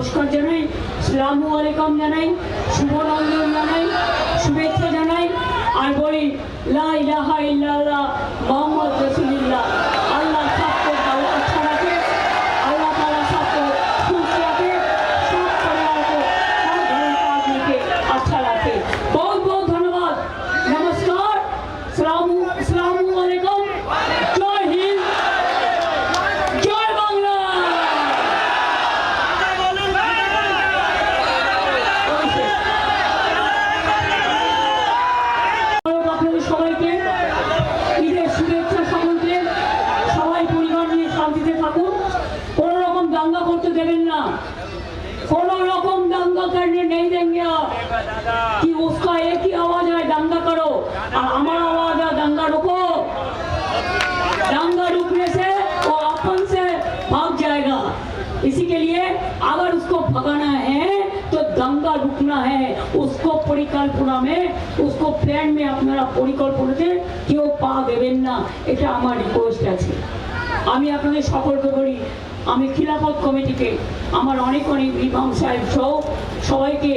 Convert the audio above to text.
নমস্কার জানাই, সালাম আলাইকুম জানাই, শুভনন্দন জানাই, শুভেচ্ছা জানাই, আর বলি, লা ইলাহা ইল্লাল্লাহ মোহাম্মদ রাসূলুল্লাহ। আল্লাহ আল্লাহ সব আচ্ছা বহুত বহুত ধন্যবাদ। নমস্কার। আলাইকুম। দাঙ্গা করতে দেবেন না কোনো রকম দাঙ্গা करने नहीं देंगे आप कि उसका एक ही आवाज है दंगा करो और हमारा आवाज है दंगा रुको दंगा रुकने से वो अपन से भाग जाएगा इसी के लिए अगर उसको भगाना है तो दंगा रुकना है उसको পরিকল্পনা में उसको প্ল্যান में আপনারা পরিকল্পনাতে কেউ পা দেবেন না এটা আমার রিকোয়েস্ট আছে আমি আপনাদের সতর্ক করি আমি খিলাফত কমিটিকে আমার অনেক অনেক ইমাম সাহেব সহ সবাইকে